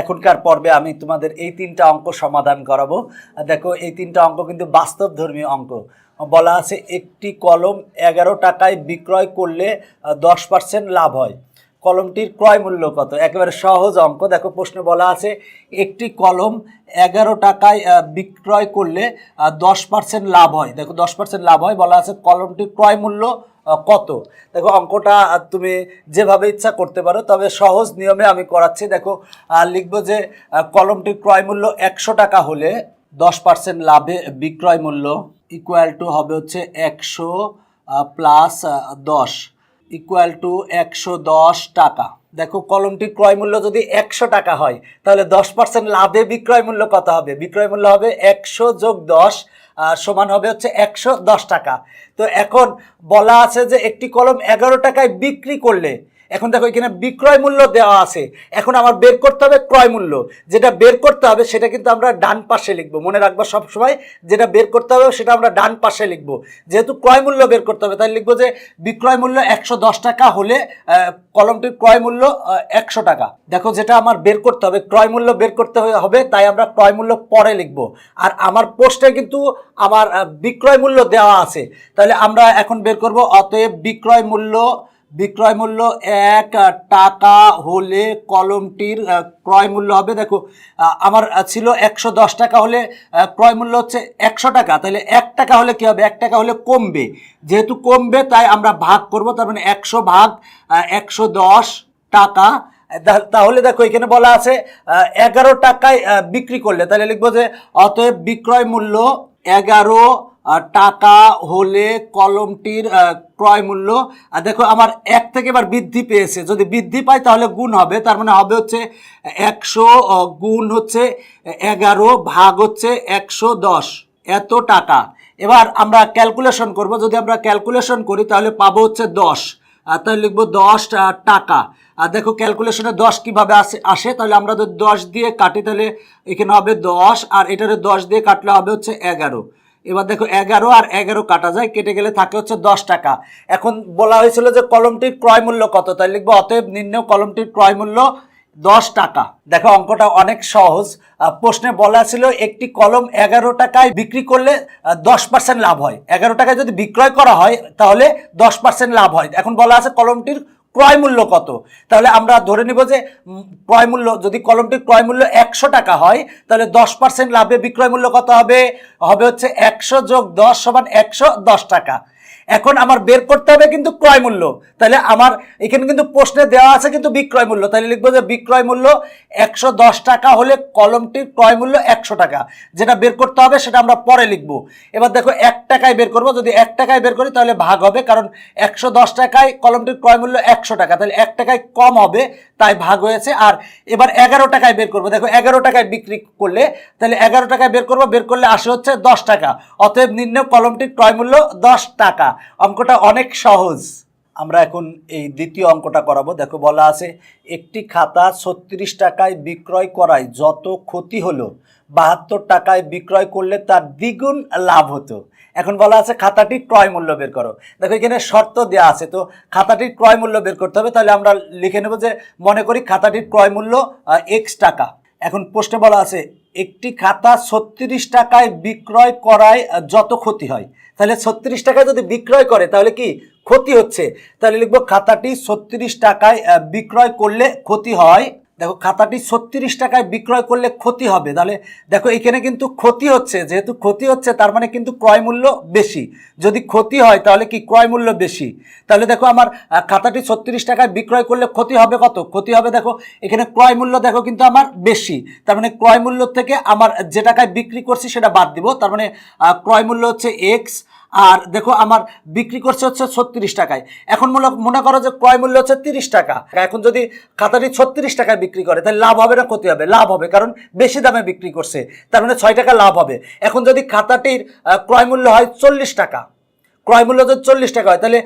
এখনকার পর্বে আমি তোমাদের এই তিনটা অঙ্ক সমাধান করাবো। দেখো, এই তিনটা অঙ্ক কিন্তু বাস্তব ধর্মীয় অঙ্ক। বলা আছে, একটি কলম এগারো টাকায় বিক্রয় করলে দশ পার্সেন্ট লাভ হয়। কলমটির ক্রয় মূল্য কত? একেবারে সহজ অঙ্ক। দেখো, প্রশ্নে বলা আছে, একটি কলম এগারো টাকায় বিক্রয় করলে দশ পার্সেন্ট লাভ হয়। দেখো, দশ পার্সেন্ট লাভ হয়। বলা আছে, কলমটির ক্রয় মূল্য কত? দেখো, অঙ্কটা তুমি যেভাবে ইচ্ছা করতে পারো, তবে সহজ নিয়মে আমি করাচ্ছি। দেখো লিখব যে কলমটির ক্রয় মূল্য একশো টাকা হলে দশ পার্সেন্ট লাভে বিক্রয় মূল্য ইকুয়াল টু হবে হচ্ছে একশো প্লাস দশ। ইকুয়াল টু একশো দশ টাকা। দেখো, কলমটির ক্রয় মূল্য যদি একশো টাকা হয়, তাহলে দশ পার্সেন্ট লাভে বিক্রয় মূল্য কত হবে? বিক্রয় মূল্য হবে একশো যোগ দশ সমান হবে হচ্ছে একশো দশ টাকা। তো এখন বলা আছে যে একটি কলম এগারো টাকায় বিক্রি করলে এখন দেখো এখানে বিক্রয় মূল্য দেওয়া আছে। এখন আমার বের করতে হবে ক্রয় মূল্য। যেটা বের করতে হবে সেটা কিন্তু আমরা ডান পাশে লিখব। মনে রাখব সবসময় যেটা বের করতে হবে সেটা আমরা ডান পাশে লিখব। যেহেতু ক্রয় মূল্য বের করতে হবে তাই লিখব যে বিক্রয় মূল্য একশো দশ টাকা হলে কলমটির ক্রয় মূল্য একশো টাকা। দেখো যেটা আমার বের করতে হবে, ক্রয় মূল্য বের করতে হবে- তাই আমরা ক্রয় মূল্য পরে লিখব। আর আমার পোস্টে কিন্তু আমার বিক্রয় মূল্য দেওয়া আছে। তাহলে আমরা এখন বের করব, অতএব বিক্রয় মূল্য বিক্রয় মূল্য এক টাকা হলে কলমটির ক্রয় মূল্য হবে, দেখো আমার ছিল একশো দশ টাকা হলে ক্রয় মূল্য হচ্ছে একশো টাকা, তাহলে এক টাকা হলে কি হবে? এক টাকা হলে কমবে। যেহেতু কমবে, তাই আমরা ভাগ করব, তার মানে একশো ভাগ একশো দশ টাকা। তাহলে দেখো, এখানে বলা আছে এগারো টাকায় বিক্রি করলে, তাহলে লিখব যে, অতএব বিক্রয় মূল্য এগারো টাকা হলে কলমটির ক্রয় মূল্য। আর দেখো, আমার এক থেকে এবার বৃদ্ধি পেয়েছে। যদি বৃদ্ধি পায় তাহলে গুণ হবে। তার মানে হবে হচ্ছে একশো গুণ হচ্ছে এগারো ভাগ হচ্ছে একশো দশ। এত টাকা। এবার আমরা ক্যালকুলেশন করব। যদি আমরা ক্যালকুলেশন করি, তাহলে পাবো হচ্ছে দশ। তাহলে লিখব দশ টাকা। আর দেখো, ক্যালকুলেশনে দশ কীভাবে আসে আসে, তাহলে আমরা যদি দশ দিয়ে কাটি, তাহলে এখানে হবে দশ। আর এটারে দশ দিয়ে কাটলে হবে হচ্ছে এগারো। এবার দেখো এগারো আর এগারো কাটা যায়, কেটে গেলে থাকে হচ্ছে দশ টাকা। এখন বলা হয়েছিল যে কলমটির ক্রয় মূল্য কত? তাই লিখব, অতএব নির্ণয় কলমটির ক্রয় মূল্য দশ টাকা। দেখো অঙ্কটা অনেক সহজ। প্রশ্নে বলা ছিল একটি কলম এগারো টাকায় বিক্রি করলে দশ পার্সেন্ট লাভ হয়। এগারো টাকায় যদি বিক্রয় করা হয়, তাহলে দশ পার্সেন্ট লাভ হয়। এখন বলা আছে কলমটির ক্রয় মূল্য কত? তাহলে আমরা ধরে নিব যে ক্রয় মূল্য, যদি কলমটির ক্রয় মূল্য একশো টাকা হয়, তাহলে দশ পার্সেন্ট লাভে বিক্রয় মূল্য কত হবে? হবে হচ্ছে একশো যোগ দশ সমান একশো দশ টাকা। এখন আমার বের করতে হবে কিন্তু ক্রয় মূল্য। তাহলে আমার এখানে কিন্তু প্রশ্নে দেওয়া আছে কিন্তু বিক্রয় মূল্য। তাহলে লিখব যে বিক্রয় মূল্য একশো দশ টাকা হলে কলমটির ক্রয় মূল্য একশো টাকা। যেটা বের করতে হবে সেটা আমরা পরে লিখব। এবার দেখো এক টাকায় বের করব। যদি এক টাকায় বের করি তাহলে ভাগ হবে কারণ একশো দশ টাকায় কলমটির ক্রয় মূল্য একশো টাকা। তাহলে এক টাকায় কম হবে, তাই ভাগ হয়েছে। আর এবার এগারো টাকায় বের করব। দেখো এগারো টাকায় বিক্রি করলে, তাহলে এগারো টাকায় বের করব। বের করলে আসে হচ্ছে দশ টাকা। অতএব নির্ণয় কলমটির ক্রয় মূল্য দশ টাকা। অঙ্কটা অনেক সহজ। আমরা এখন এই দ্বিতীয় অঙ্কটা করাবো। দেখো বলা আছে, একটি খাতা ছত্রিশ টাকায় বিক্রয় করায় যত ক্ষতি হলো, বাহাত্তর টাকায় বিক্রয় করলে তার দ্বিগুণ লাভ হতো। এখন বলা আছে খাতাটির ক্রয় মূল্য বের করো। দেখো এখানে শর্ত দেওয়া আছে, তো খাতাটির ক্রয় মূল্য বের করতে হবে। তাহলে আমরা লিখে নেব যে, মনে করি খাতাটির ক্রয় মূল্য এক্স টাকা। এখন প্রশ্নে বলা আছে একটি খাতা ছত্রিশ টাকায় বিক্রয় করায় যত ক্ষতি হয়। তাহলে ছত্রিশ টাকায় যদি বিক্রয় করে, তাহলে কি ক্ষতি হচ্ছে? তাহলে লিখব খাতাটি ছত্রিশ টাকায় বিক্রয় করলে ক্ষতি হয় দেখো, খাতাটি ছত্রিশ টাকায় বিক্রয় করলে ক্ষতি হবে। তাহলে দেখো, এখানে কিন্তু ক্ষতি হচ্ছে। যেহেতু ক্ষতি হচ্ছে, তার মানে কিন্তু ক্রয় মূল্য বেশি। যদি ক্ষতি হয়, তাহলে কি ক্রয় মূল্য বেশি? তাহলে দেখো, আমার খাতাটি ছত্রিশ টাকায় বিক্রয় করলে ক্ষতি হবে কত? ক্ষতি হবে দেখো, এখানে ক্রয় মূল্য দেখো কিন্তু আমার বেশি। তার মানে ক্রয় মূল্য থেকে আমার যে টাকায় বিক্রি করছি, সেটা বাদ দিব। তার মানে ক্রয় মূল্য হচ্ছে এক্স আর দেখো আমার বিক্রি করছে হচ্ছে ছত্রিশ টাকায়। এখন মনে মনে করো যে ক্রয় মূল্য হচ্ছে তিরিশ টাকা। এখন যদি খাতাটি ছত্রিশ টাকায় বিক্রি করে, তাহলে লাভ হবে না, ক্ষতি হবে। লাভ হবে, কারণ বেশি দামে বিক্রি করছে। তার মানে ছয় টাকা লাভ হবে। এখন যদি খাতাটির ক্রয় মূল্য হয় চল্লিশ টাকা, ক্রয় মূল্য যদি চল্লিশ টাকা হয়, তাহলে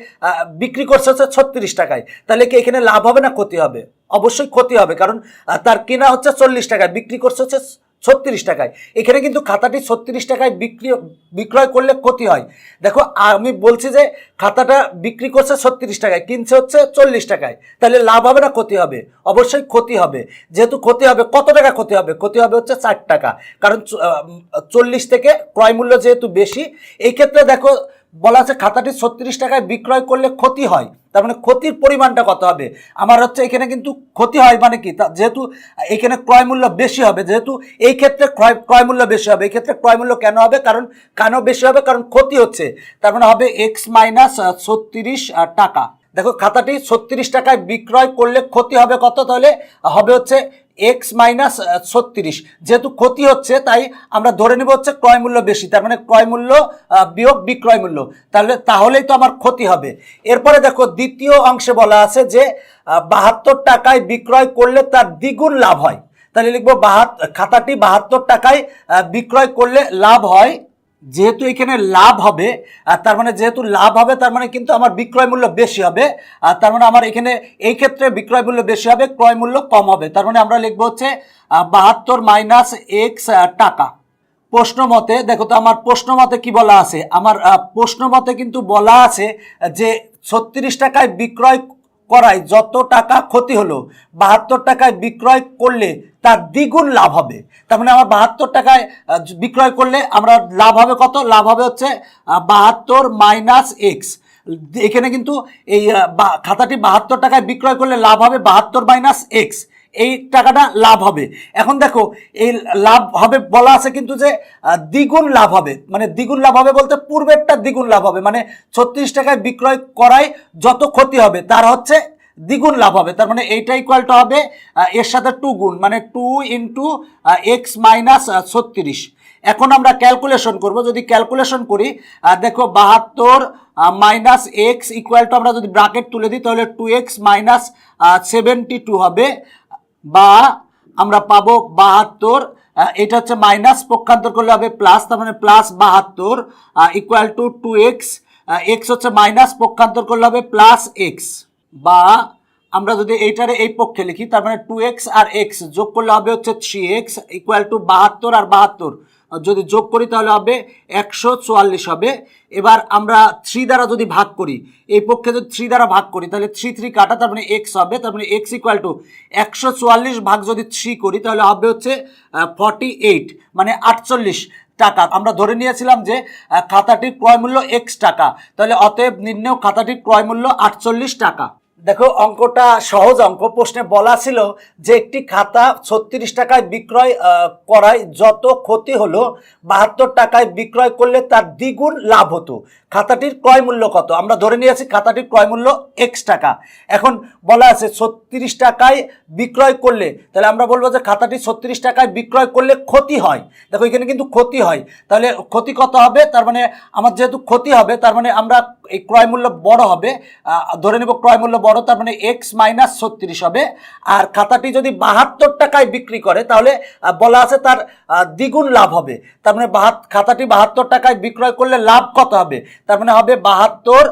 বিক্রি করছে হচ্ছে ছত্রিশ টাকায়। তাহলে কি এখানে লাভ হবে না, ক্ষতি হবে? অবশ্যই ক্ষতি হবে, কারণ তার কেনা হচ্ছে চল্লিশ টাকায়, বিক্রি করছে হচ্ছে ছত্রিশ টাকায়। এখানে কিন্তু খাতাটি ছত্রিশ টাকায় বিক্রি, বিক্রয় করলে ক্ষতি হয়। দেখো, আমি বলছি যে খাতাটা বিক্রি করছে ছত্রিশ টাকায়, কিনছে হচ্ছে চল্লিশ টাকায়। তাহলে লাভ হবে না, ক্ষতি হবে। অবশ্যই ক্ষতি হবে। যেহেতু ক্ষতি হবে, কত টাকা ক্ষতি হবে? ক্ষতি হবে হচ্ছে চার টাকা। কারণ চল্লিশ থেকে ক্রয় মূল্য যেহেতু বেশি, এই ক্ষেত্রে দেখো বলা আছে খাতাটি ছত্রিশ টাকায় বিক্রয় করলে ক্ষতি হয়। তার মানে ক্ষতির পরিমাণটা কত হবে? আমার হচ্ছে এখানে কিন্তু ক্ষতি হয় মানে কি? যেহেতু এখানে ক্রয় মূল্য বেশি হবে, যেহেতু এই ক্ষেত্রে ক্রয় ক্রয় মূল্য বেশি হবে, এই ক্ষেত্রে ক্রয় মূল্য কেন হবে? কারণ কেন বেশি হবে? কারণ ক্ষতি হচ্ছে। তার মানে হবে এক্স মাইনাস ছত্রিশ টাকা। দেখো খাতাটি ছত্রিশ টাকায় বিক্রয় করলে ক্ষতি হবে কত তাহলে? হবে হচ্ছে এক্স মাইনাস ছত্রিশ। যেহেতু ক্ষতি হচ্ছে, তাই আমরা ধরে নেব হচ্ছে ক্রয় মূল্য বেশি। তার মানে ক্রয় মূল্য বিয়োগ বিক্রয় মূল্য। তাহলে, তাহলেই তো আমার ক্ষতি হবে। এরপরে দেখো, দ্বিতীয় অংশে বলা আছে যে বাহাত্তর টাকায় বিক্রয় করলে তার দ্বিগুণ লাভ হয়। তাহলে লিখব বাহাত, খাতাটি বাহাত্তর টাকায় বিক্রয় করলে লাভ হয় যেহেতু এখানে লাভ হবে আর তার মানে যেহেতু লাভ হবে, তার মানে কিন্তু আমার বিক্রয় মূল্য বেশি হবে। আর তার মানে আমার এখানে এই ক্ষেত্রে বিক্রয় মূল্য বেশি হবে, ক্রয় মূল্য কম হবে। তার মানে আমরা লিখব হচ্ছে বাহাত্তর মাইনাস এক্স টাকা। প্রশ্ন মতে, দেখো তো আমার প্রশ্ন মতে কি বলা আছে? আমার প্রশ্ন মতে কিন্তু বলা আছে যে ছত্রিশ টাকায় বিক্রয় করায় যত টাকা ক্ষতি হলো, বাহাত্তর টাকায় বিক্রয় করলে তার দ্বিগুণ লাভ হবে। তার মানে আমার বাহাত্তর টাকায় বিক্রয় করলে আমরা লাভ হবে কত? লাভ হবে হচ্ছে বাহাত্তর মাইনাস এক্স। এখানে কিন্তু এই খাতাটি বাহাত্তর টাকায় বিক্রয় করলে লাভ হবে বাহাত্তর মাইনাস এক্স। এই টাকাটা লাভ হবে। এখন দেখো, এই লাভ হবে বলা আছে কিন্তু যে দ্বিগুণ লাভ হবে। মানে দ্বিগুণ লাভ হবে বলতে পূর্বেরটা দ্বিগুণ লাভ হবে। মানে ছত্রিশ টাকায় বিক্রয় করায় যত ক্ষতি হবে, তার হচ্ছে দ্বিগুণ লাভ হবে। তার মানে এইটা ইকুয়ালটা হবে এর সাথে টু গুণ। মানে টু ইন্টু এক্স মাইনাস ছত্রিশ। এখন আমরা ক্যালকুলেশন করব। যদি ক্যালকুলেশন করি দেখো বাহাত্তর মাইনাস এক্স ইকুয়াল টু আমরা যদি ব্রাকেট তুলে দিই, তাহলে two X minus seventy two হবে। বা আমরা পাবো বাহাত্তর এটা হচ্ছে মাইনাস পক্ষান্তর করলে হবে প্লাস তার মানে প্লাস বাহাত্তর equal to two X X হচ্ছে মাইনাস পক্ষান্তর করলে হবে প্লাস এক্স বা আমরা যদি এইটারে এই পক্ষে লিখি, তার মানে টু এক্স আর এক্স যোগ করলে হবে হচ্ছে থ্রি এক্স ইকুয়াল টু বাহাত্তর আর বাহাত্তর যদি যোগ করি তাহলে হবে একশো চুয়াল্লিশ হবে। এবার আমরা থ্রি দ্বারা যদি ভাগ করি, এই পক্ষে যদি থ্রি দ্বারা ভাগ করি, তাহলে থ্রি থ্রি কাটা, তার মানে এক্স হবে, তার মানে এক্স ইকুয়াল টু একশো চুয়াল্লিশ ভাগ যদি থ্রি করি, তাহলে হবে হচ্ছে ফর্টি এইট মানে আটচল্লিশ টাকা। আমরা ধরে নিয়েছিলাম যে খাতাটির ক্রয় মূল্য এক্স টাকা, তাহলে অতএব নির্ণয়, খাতাটির ক্রয় মূল্য আটচল্লিশ টাকা। দেখো, অঙ্কটা সহজ অঙ্ক। প্রশ্নে বলা ছিল যে একটি খাতা ছত্রিশ টাকায় বিক্রয় করায় যত ক্ষতি হলো, বাহাত্তর টাকায় বিক্রয় করলে তার দ্বিগুণ লাভ হতো। খাতাটির ক্রয় মূল্য কত? আমরা ধরে নিয়েছি খাতাটির ক্রয় মূল্য এক্স টাকা। এখন বলা আছে ছত্রিশ টাকায় বিক্রয় করলে, তাহলে আমরা বলব যে খাতাটি ছত্রিশ টাকায় বিক্রয় করলে ক্ষতি হয়। দেখো, এখানে কিন্তু ক্ষতি হয়। তাহলে ক্ষতি কত হবে? তার মানে আমার যেহেতু ক্ষতি হবে, তার মানে আমরা এই ক্রয় মূল্য বড় হবে ধরে নেব ক্রয় মূল্য বড়, তার মানে এক্স মাইনাস ছত্রিশ হবে। আর খাতাটি যদি বাহাত্তর টাকায় বিক্রি করে, তাহলে বলা আছে তার দ্বিগুণ লাভ হবে। তার মানে খাতাটি বাহাত্তর টাকায় বিক্রয় করলে লাভ কত হবে? তার মানে হবে বাহাত্তর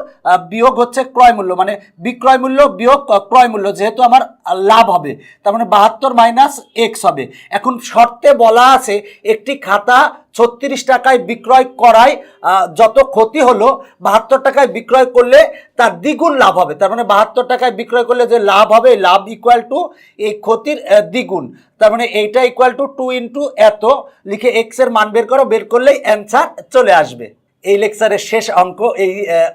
বিয়োগ হচ্ছে ক্রয় মূল্য। মানে বিক্রয় মূল্য বিয়োগ ক্রয়মূল্য ক্রয় মূল্য। যেহেতু আমার লাভ হবে। তার মানে বাহাত্তর মাইনাস এক্স হবে। এখন শর্তে বলা আছে, একটি খাতা ছত্রিশ টাকায় বিক্রয় করায় যত ক্ষতি হলো, বাহাত্তর টাকায় বিক্রয় করলে তার দ্বিগুণ লাভ হবে। তার মানে বাহাত্তর টাকায় বিক্রয় করলে যে লাভ হবে, লাভ ইকুয়াল টু এই ক্ষতির দ্বিগুণ। তার মানে এইটা ইকুয়াল টু টু ইন্টু এত। লিখে এক্সের মান বের করো, বের করলেই অ্যান্সার চলে আসবে। এই লেকচারের শেষ অঙ্ক, এই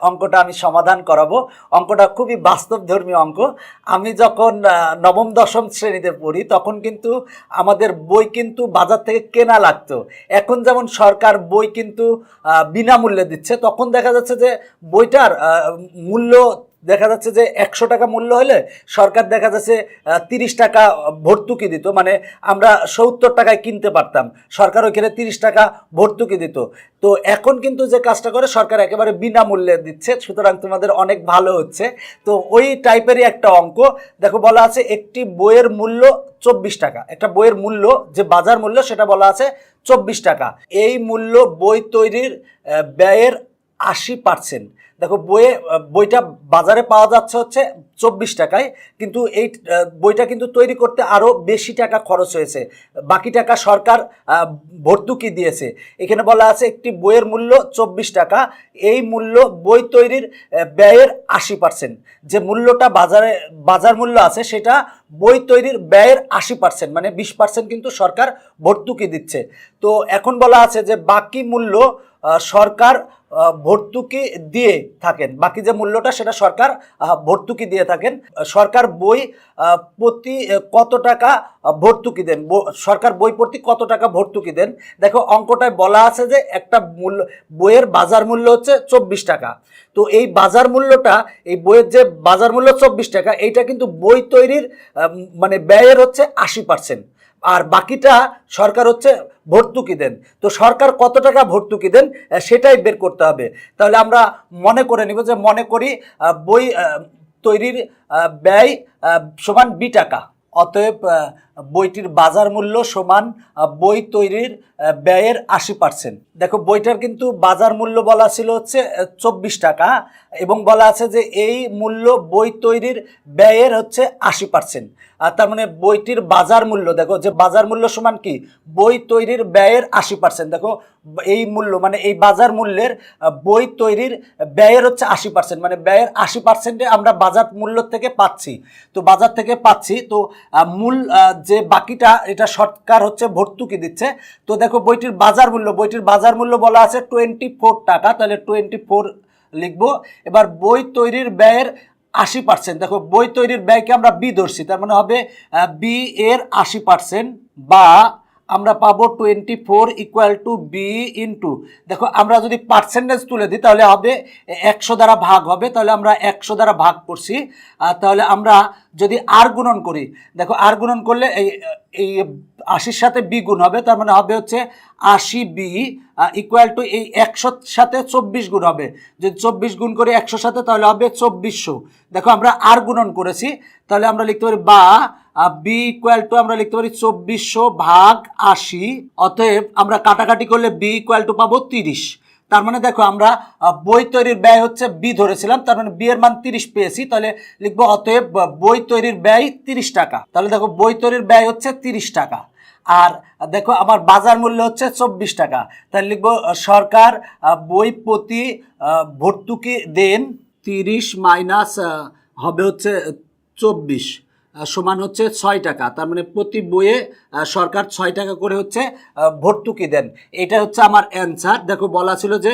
অঙ্কটা আমি সমাধান করাবো। অঙ্কটা খুবই বাস্তবধর্মী অঙ্ক। আমি যখন নবম, দশম শ্রেণীতে পড়ি, তখন কিন্তু আমাদের বই কিন্তু বাজার থেকে কেনা লাগতো। এখন যেমন সরকার বই কিন্তু বিনামূল্যে দিচ্ছে, তখন দেখা যাচ্ছে যে বইটার মূল্য দেখা যাচ্ছে যে একশো টাকা মূল্য হলে সরকার দেখা যাচ্ছে তিরিশ টাকা ভর্তুকি দিত। মানে আমরা সত্তর টাকায় কিনতে পারতাম। সরকার ওইখানে তিরিশ টাকা ভর্তুকি দিত। তো এখন কিন্তু যে কাজটা করে, সরকার একেবারে বিনামূল্যে দিচ্ছে। সুতরাং তোমাদের অনেক ভালো হচ্ছে। তো ওই টাইপেরই একটা অঙ্ক। দেখো বলা আছে, একটি বইয়ের মূল্য চব্বিশ টাকা। একটা বইয়ের মূল্য, যে বাজার মূল্য, সেটা বলা আছে চব্বিশ টাকা। এই মূল্য বই তৈরির ব্যয়ের আশি পার্সেন্ট। দেখো, বইয়ে বইটা বাজারে পাওয়া যাচ্ছে হচ্ছে চব্বিশ টাকায়, কিন্তু এই বইটা কিন্তু তৈরি করতে আরও বেশি টাকা খরচ হয়েছে। বাকি টাকা সরকার ভর্তুকি দিয়েছে। এখানে বলা আছে একটি বইয়ের মূল্য চব্বিশ টাকা, এই মূল্য বই তৈরির ব্যয়ের আশি পার্সেন্ট। যে মূল্যটা বাজারে, বাজার মূল্য আছে, সেটা বই তৈরির ব্যয়ের আশি পার্সেন্ট মানে বিশ পার্সেন্ট কিন্তু সরকার ভর্তুকি দিচ্ছে। তো এখন বলা আছে যে বাকি মূল্য সরকার ভর্তুকি দিয়ে থাকেন। বাকি যে মূল্যটা সেটা সরকার ভর্তুকি দিয়ে থাকেন। সরকার বই প্রতি কত টাকা ভর্তুকি দেন? সরকার বই প্রতি কত টাকা ভর্তুকি দেন? দেখো, অঙ্কটায় বলা আছে যে একটা মূল্য, বইয়ের বাজার মূল্য হচ্ছে চব্বিশ টাকা। তো এই বাজার মূল্যটা, এই বইয়ের যে বাজার মূল্য চব্বিশ টাকা, এইটা কিন্তু বই তৈরির মানে ব্যয়ের হচ্ছে আশি পার্সেন্ট। আর বাকিটা সরকার হচ্ছে ভর্তুকি দেন। তো সরকার কত টাকা ভর্তুকি দেন সেটাই বের করতে হবে। তাহলে আমরা মনে করে নিব যে মনে করি বই তৈরির ব্যয় সমান বি টাকা। অতএব বইটির বাজার মূল্য সমান বই তৈরির ব্যয়ের আশি পার্সেন্ট দেখো, বইটার কিন্তু বাজার মূল্য বলা ছিল হচ্ছে চব্বিশ টাকা, এবং বলা আছে যে এই মূল্য বই তৈরির ব্যয়ের হচ্ছে আশি পার্সেন্ট আর তার মানে বইটির বাজার মূল্য, দেখো, যে বাজার মূল্য সমান কি? বই তৈরির ব্যয়ের আশি পার্সেন্ট দেখো, এই মূল্য মানে এই বাজার মূল্যের বই তৈরির ব্যয়ের হচ্ছে আশি পার্সেন্ট মানে ব্যয়ের আশি পার্সেন্টে আমরা বাজার মূল্য থেকে পাচ্ছি। তো বাজার থেকে পাচ্ছি, তো মূল যে বাকিটা, এটা সরকার হচ্ছে ভর্তুকি দিচ্ছে। তো দেখো বইটির বাজার মূল্য, বইটির বাজার মূল্য বলা আছে টোয়েন্টি ফোর টাকা, তাহলে টোয়েন্টি ফোর লিখব। এবার বই তৈরির ব্যয়ের আশি পার্সেন্ট দেখো বই তৈরির ব্যয়কে আমরা বি ধরছি, তার মানে হবে বি এর আশি পার্সেন্ট বা আমরা পাবো twenty four equal to B into দেখো, আমরা যদি পার্সেন্টেজ তুলে দিই, তাহলে হবে একশো দ্বারা ভাগ হবে, তাহলে আমরা একশো দ্বারা ভাগ করছি। তাহলে আমরা যদি আর গুণন করি, দেখো আর গুণন করলে এই এই আশির সাথে বি গুণ হবে, তার মানে হবে হচ্ছে আশি বি ইকুয়াল টু এই একশোর সাথে চব্বিশ গুণ হবে। যদি চব্বিশ গুণ করি একশোর সাথে, তাহলে হবে চব্বিশশো। দেখো, আমরা আর গুণন করেছি, তাহলে আমরা লিখতে পারি বা বি ইকুয়াল টু আমরা লিখতে পারি চব্বিশশো ভাগ আশি, অতএব আমরা কাটাকাটি করলে বি ইকুয়াল টু পাবো তিরিশ। তার মানে দেখো আমরা বই তৈরির ব্যয় হচ্ছে বি ধরেছিলাম, তার মানে বি এর মান তিরিশ পেয়েছি, তাহলে লিখব অতএব বই তৈরির ব্যয় তিরিশ টাকা। তাহলে দেখো বই তৈরির ব্যয় হচ্ছে তিরিশ টাকা, আর দেখো আমার বাজার মূল্য হচ্ছে চব্বিশ টাকা। তাহলে লিখব সরকার বই প্রতি ভর্তুকি দেন তিরিশ মাইনাস হবে হচ্ছে চব্বিশ। সমান হচ্ছে ছয় টাকা। তার মানে প্রতি বইয়ে সরকার ছয় টাকা করে হচ্ছে ভর্তুকি দেন। এটা হচ্ছে আমার অ্যান্সার দেখো, বলা ছিল যে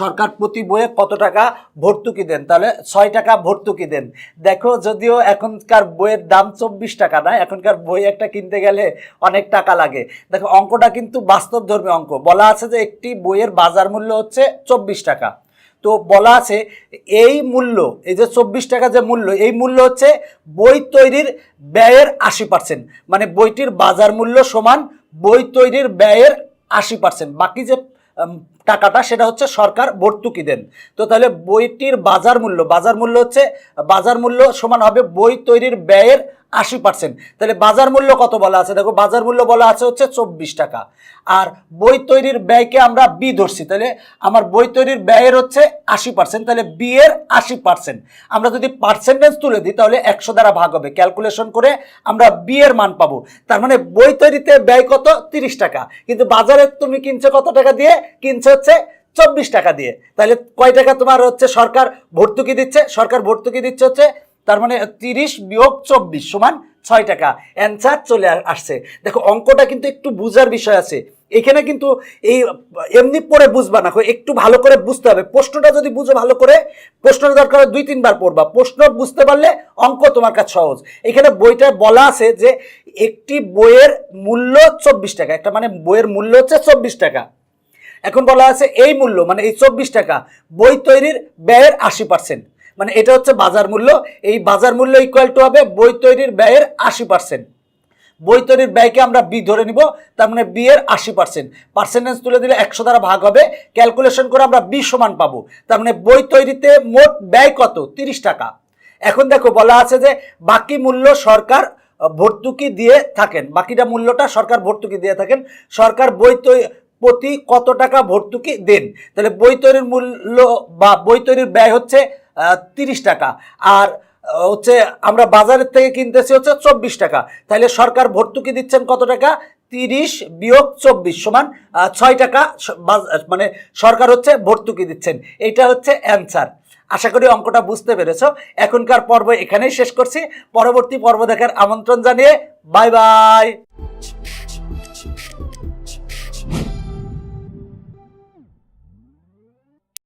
সরকার প্রতি বইয়ে কত টাকা ভর্তুকি দেন? তাহলে ছয় টাকা ভর্তুকি দেন। দেখো, যদিও এখনকার বইয়ের দাম চব্বিশ টাকা না, এখনকার বই একটা কিনতে গেলে অনেক টাকা লাগে। দেখো, অঙ্কটা কিন্তু বাস্তব ধর্মী অঙ্ক। বলা আছে যে, একটি বইয়ের বাজার মূল্য হচ্ছে চব্বিশ টাকা। তো বলা আছে এই মূল্য, এই যে চব্বিশ টাকা যে মূল্য, এই মূল্য হচ্ছে বই তৈরির ব্যয়ের আশি পার্সেন্ট মানে বইটির বাজার মূল্য সমান বই তৈরির ব্যয়ের আশি পার্সেন্ট বাকি যে টাকাটা সেটা হচ্ছে সরকার ভর্তুকি দেন। তো তাহলে বইটির বাজার মূল্য বাজার মূল্য হচ্ছে, বাজার মূল্য সমান হবে বই তৈরির ব্যয়ের আশি পার্সেন্ট তাহলে বাজার মূল্য কত বলা আছে? দেখো, বাজার মূল্য বলা আছে হচ্ছে চব্বিশ টাকা। আর বই তৈরির ব্যয়কে আমরা বি ধরছি। তাহলে আমার বই তৈরির ব্যয়ের হচ্ছে আশি পার্সেন্ট তাহলে বি এর আশি পার্সেন্ট আমরা যদি পার্সেন্টেজ তুলে দিই, তাহলে একশো দ্বারা ভাগ হবে। ক্যালকুলেশন করে আমরা বি এর মান পাবো। তার মানে বই তৈরিতে ব্যয় কত? তিরিশ টাকা। কিন্তু বাজারে তুমি কিনছো কত টাকা দিয়ে? কিনছো হচ্ছে চব্বিশ টাকা দিয়ে। তাহলে কয় টাকা তোমার হচ্ছে সরকার ভর্তুকি দিচ্ছে? সরকার ভর্তুকি দিচ্ছে হচ্ছে তার মানে তিরিশ বিয়োগ চব্বিশ সমান ছয় টাকা। অ্যান্সার চলে আসছে। দেখো, অঙ্কটা কিন্তু একটু বুঝার বিষয় আছে। এখানে কিন্তু এই, এমনি পড়ে বুঝবা না। একটু ভালো করে বুঝতে হবে। প্রশ্নটা যদি বুঝো ভালো করে প্রশ্নটা দরকার দুই, তিনবার পড়বা। প্রশ্ন বুঝতে পারলে অঙ্ক তোমার কাছে সহজ। এখানে বইটা বলা আছে যে একটি বইয়ের মূল্য চব্বিশ টাকা। একটা মানে বইয়ের মূল্য হচ্ছে চব্বিশ টাকা। এখন বলা আছে এই মূল্য মানে এই চব্বিশ টাকা, বই তৈরির ব্যয়ের আশি পার্সেন্ট। মানে এটা হচ্ছে বাজার মূল্য। এই বাজার মূল্য ইকুয়াল টু হবে বই তৈরির ব্যয়ের আশি পার্সেন্ট বই তৈরির ব্যয়কে আমরা বি ধরে নিব, তার মানে বি এর আশি পার্সেন্ট পার্সেন্টেজ তুলে দিলে একশো দ্বারা ভাগ হবে ক্যালকুলেশন করে আমরা বি সমান পাবো। তার মানে বই তৈরিতে মোট ব্যয় কত? তিরিশ টাকা। এখন দেখো বলা আছে যে বাকি মূল্য সরকার ভর্তুকি দিয়ে থাকেন। বাকিটা মূল্যটা সরকার ভর্তুকি দিয়ে থাকেন। সরকার বই প্রতি কত টাকা ভর্তুকি দেন? তাহলে বই তৈরির মূল্য বা বই তৈরির ব্যয় হচ্ছে তিরিশ টাকা। আর হচ্ছে আমরা বাজারের থেকে কিনতেছি হচ্ছে চব্বিশ টাকা। তাহলে সরকার ভর্তুকি দিচ্ছেন কত টাকা? তিরিশ বিয়োগ চব্বিশ সমান ছয় টাকা মানে সরকার হচ্ছে ভর্তুকি দিচ্ছেন। এইটা হচ্ছে অ্যান্সার। আশা করি অঙ্কটা বুঝতে পেরেছ। এখনকার পর্ব এখানেই শেষ করছি। পরবর্তী পর্ব দেখার আমন্ত্রণ জানিয়ে বাই বাই।